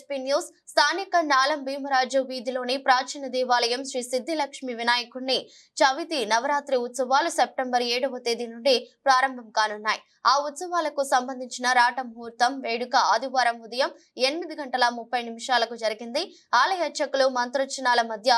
SP news. స్థానిక నాలం భీమరాజు వీధిలోని ప్రాచీన దేవాలయం శ్రీ సిద్ధిలక్ష్మి వినాయకుడిని చవితి నవరాత్రి ఉత్సవాలు సెప్టెంబర్ ఏడవ తేదీ నుండి ప్రారంభం కానున్నాయి. ఆ ఉత్సవాలకు సంబంధించిన రాట ముహూర్తం వేడుక ఆదివారం ఉదయం ఎనిమిది గంటల ముప్పై నిమిషాలకు జరిగింది. ఆలయ అర్చకులు మంత్రోచ్చనాల మధ్య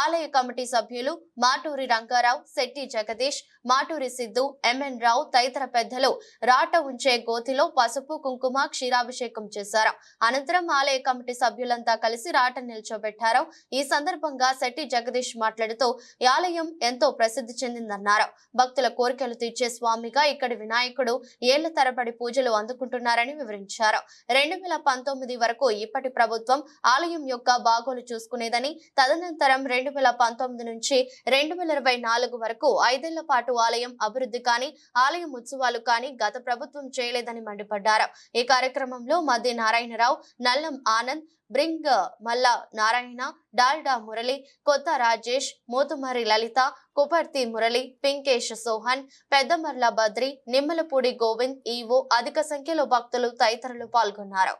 ఆలయ కమిటీ సభ్యులు మాటూరి రంగారావు శెట్టి జగదీష్ మాటూరి సిద్ధు ఎంఎన్ రావు తదితర పెద్దలు రాట ఉంచే గోతిలో పసుపు కుంకుమ క్షీరాభిషేకం చేశారు. అనంతరం ఆలయ కమిటీ సభ్యులంతా కలిసి రాట నిల్చోబెట్టారు. ఈ సందర్భంగా శెట్టి జగదీష్ మాట్లాడుతూ ఆలయం ఎంతో ప్రసిద్ధి చెందిందన్నారు. భక్తుల కోరికలు తీర్చే స్వామిగా ఇక్కడి వినాయకుడు ఏళ్ళ తరబడి పూజలు అందుకుంటున్నారని వివరించారు. రెండు వేల పంతొమ్మిది వరకు ఇప్పటి ప్రభుత్వం ఆలయం యొక్క బాగోలు చూసుకునేదని తదనంతరం రెండు వేల పంతొమ్మిది నుంచి రెండు వేల ఇరవై నాలుగు వరకు ఐదేళ్ళ పాటు ఆలయం అభివృద్ధి కానీ ఆలయం ఉత్సవాలు కానీ గత ప్రభుత్వం చేయలేదని మండిపడ్డారు. ఈ కార్యక్రమంలో మధ్య నారాయణరావు నల్లం ఆనంద్ బ్రింగ్ మల్ల నారాయణ డాల్డా మురళి కొత్త రాజేష్ మోతుమరి లలిత కుపర్తి మురళి పింకేష్ సోహన్ పెద్దమర్ల బద్రి నిమ్మలపూడి గోవింద్ ఈవో అధిక సంఖ్యలో భక్తులు తదితరులు పాల్గొన్నారు.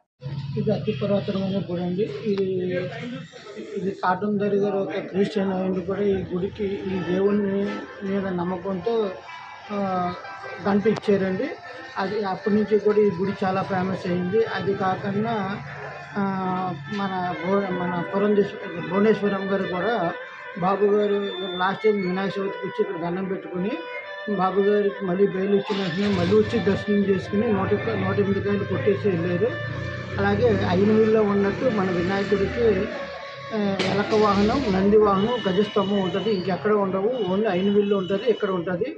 ఇది అతి పురాతనమైన గుడి అండి. ఇది ఇది కాటన్ గారు ఒక క్రిస్టియన్ అయింది కూడా ఈ గుడికి ఈ దేవుని మీద నమ్మకంతో గంట ఇచ్చారండి. అది అప్పటి నుంచి కూడా ఈ గుడి చాలా ఫేమస్ అయింది. అది కాకుండా మన మన పురంధేశ్వర భువనేశ్వరం గారు కూడా బాబు గారు లాస్ట్ టైం వినాయక చవితికి వచ్చి ఇక్కడ దండం పెట్టుకుని బాబు గారికి మళ్ళీ బెయిల్ ఇచ్చిన వెంటనే మళ్ళీ వచ్చి దర్శనం చేసుకుని నూట నూట ఎనిమిది కాయలు కొట్టేసి వెళ్ళారు. అలాగే ఐనూరులో ఉన్నట్టు మన వినాయకుడికి ఎలక వాహనం నంది వాహనం గజస్తంభం ఉంటుంది. ఇంకెక్కడ ఉండవు. ఓన్లీ ఐనూరులో ఉంటుంది ఇక్కడ ఉంటుంది.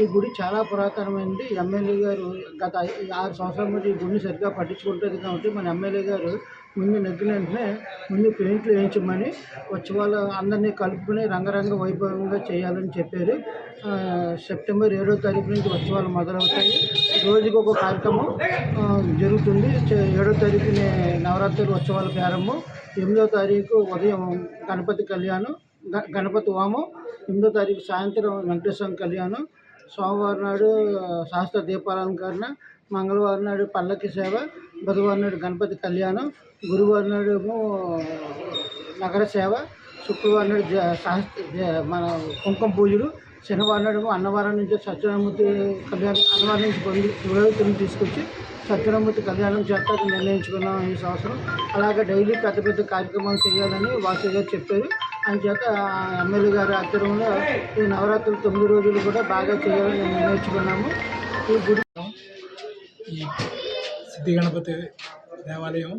ఈ గుడి చాలా పురాతనమైనది. ఎమ్మెల్యే గారు గత ఆరు సంవత్సరాల నుంచి ఈ గుడిని సరిగ్గా పట్టించుకుంటుంది కాబట్టి మన ఎమ్మెల్యే గారు ముందు నెగ్గిన వెంటనే ముందు పెయింట్లు వేయించమని వచ్చే వాళ్ళ అందరినీ కలుపుకుని రంగరంగ వైభవంగా చేయాలని చెప్పారు. సెప్టెంబర్ ఏడో తారీఖు నుంచి ఉత్సవాలు మొదలవుతాయి. రోజుకి ఒక కార్యక్రమం జరుగుతుంది. ఏడో తారీఖుని నవరాత్రి ఉత్సవాల ప్రారంభం. ఎనిమిదో తారీఖు ఉదయం గణపతి కళ్యాణం గణపతి హోమం. ఎనిమిదో తారీఖు సాయంత్రం వెంకటేశ్వర కళ్యాణం. సోమవారం నాడు శాస్త్ర దీపాలంకరణ. మంగళవారం నాడు పల్లకి సేవ. బుధవారం నాడు గణపతి కళ్యాణం. గురువారం నాడు ఏమో నగర సేవ శుక్రవారం నాడు జ మన కుంకుమ పూజలు శనివారం నాడు ఏమో అన్నవరం నుంచి సత్యనామూర్తి కళ్యాణం అన్నవరం నుంచి పురోహితులను తీసుకొచ్చి సత్యనామూర్తి కళ్యాణం చేస్తారని నిర్ణయించుకున్నాం ఈ సంవత్సరం. అలాగే డైలీ పెద్ద పెద్ద కార్యక్రమాలు చేయాలని వాసు గారు చెప్పారు. అందుచేత ఎమ్మెల్యే గారి ఆధ్వర్యంలో ఈ నవరాత్రులు తొమ్మిది రోజులు కూడా బాగా చేయాలని నిర్ణయించుకున్నాము. ఈ గుడి సిద్ధి గణపతి దేవాలయం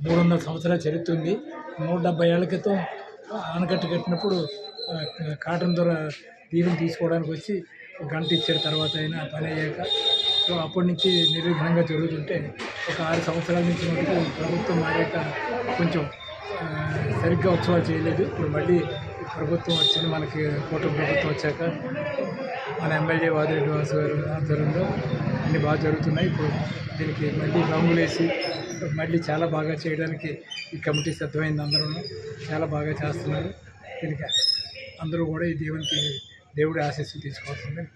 మూడు వందల సంవత్సరాల చరిత్ర ఉంది. నూట డెబ్బై ఏళ్ళ క్రితం ఆనకట్ట కట్టినప్పుడు కాటన్ ద్వారా దీవెని తీసుకోవడానికి వచ్చి గంట ఇచ్చిన తర్వాత అయినా పని అయ్యాక. సో అప్పటి నుంచి నిర్విఘ్నంగా జరుగుతుంటే ఒక ఆరు సంవత్సరాల నుంచి మటుకు ప్రభుత్వం మారాక కొంచెం సరిగ్గా ఉత్సవాలు చేయలేదు. ఇప్పుడు మళ్ళీ ప్రభుత్వం వచ్చింది. మనకి కూటమి ప్రభుత్వం వచ్చాక మన ఎమ్మెల్యే వాదిరెడ్డి వాసు గారు ఆధ్వర్యంలో అన్ని బాగా జరుగుతున్నాయి. ఇప్పుడు దీనికి మళ్ళీ రంగులేసి మళ్ళీ చాలా బాగా చేయడానికి ఈ కమిటీ సిద్ధమైంది అందరూ చాలా బాగా చేస్తున్నారు. దీనికి అందరూ కూడా ఈ దేవునికి దేవుడి ఆశీస్సులు తీసుకోవాల్సిందని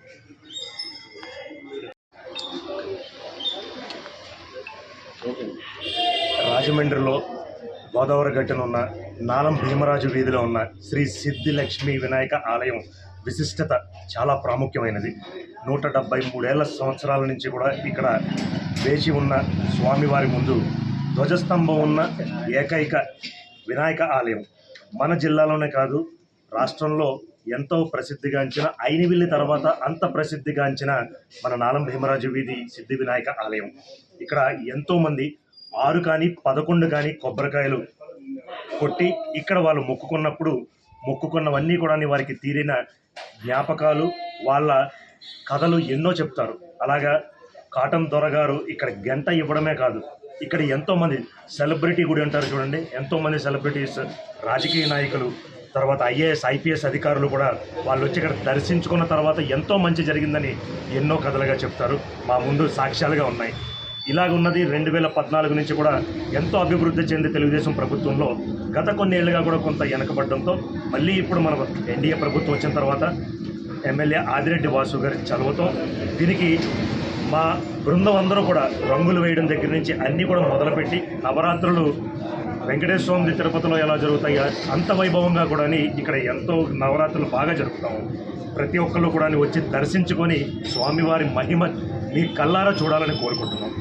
రాజమండ్రిలో గోదావరి గట్టున ఉన్న నాలం భీమరాజు వీధిలో ఉన్న శ్రీ సిద్ధి లక్ష్మీ వినాయక ఆలయం విశిష్టత చాలా ప్రాముఖ్యమైనది. నూట డెబ్బై మూడేళ్ళ సంవత్సరాల నుంచి కూడా ఇక్కడ వేచి ఉన్న స్వామివారి ముందు ధ్వజస్తంభం ఉన్న ఏకైక వినాయక ఆలయం. మన జిల్లాలోనే కాదు రాష్ట్రంలో ఎంతో ప్రసిద్ధిగాంచిన ఐనివిల్లి తర్వాత అంత ప్రసిద్ధిగాంచిన మన నాలం భీమరాజు వీధి సిద్ధి వినాయక ఆలయం. ఇక్కడ ఎంతోమంది ఆరు కానీ పదకొండు కానీ కొబ్బరికాయలు కొట్టి ఇక్కడ వాళ్ళు మొక్కుకున్నప్పుడు మొక్కుకున్నవన్నీ కూడా వారికి తీరిన జ్ఞాపకాలు వాళ్ళ కథలు ఎన్నో చెప్తారు. అలాగా కాటన్ దొరగారు ఇక్కడ గంట ఇవ్వడమే కాదు. ఇక్కడ ఎంతోమంది సెలబ్రిటీ గుడి అంటారు చూడండి. ఎంతోమంది సెలబ్రిటీస్ రాజకీయ నాయకులు తర్వాత ఐఏఎస్ ఐపీఎస్ అధికారులు కూడా వాళ్ళు వచ్చి ఇక్కడ దర్శించుకున్న తర్వాత ఎంతో మంచి జరిగిందని ఎన్నో కథలుగా చెప్తారు. మా ముందు సాక్ష్యాలుగా ఉన్నాయి. ఇలాగ ఉన్నది రెండు వేల పద్నాలుగు నుంచి కూడా ఎంతో అభివృద్ధి చెంది తెలుగుదేశం ప్రభుత్వంలో గత కొన్నేళ్ళుగా కూడా కొంత వెనకబడడంతో మళ్ళీ ఇప్పుడు మన ఎన్డీఏ ప్రభుత్వం వచ్చిన తర్వాత ఎమ్మెల్యే ఆదిరెడ్డి వాసు గారి చలువతో దీనికి మా బృందం అందరూ కూడా రంగులు వేయడం దగ్గర నుంచి అన్నీ కూడా మొదలుపెట్టి నవరాత్రులు వెంకటేశ్వర స్వామి తిరుపతిలో ఎలా జరుగుతాయో అంత వైభవంగా కూడా ఇక్కడ ఎంతో నవరాత్రులు బాగా జరుపుతాము. ప్రతి ఒక్కళ్ళు కూడా వచ్చి దర్శించుకొని స్వామివారి మహిమ మీ కల్లారా చూడాలని కోరుకుంటున్నాం.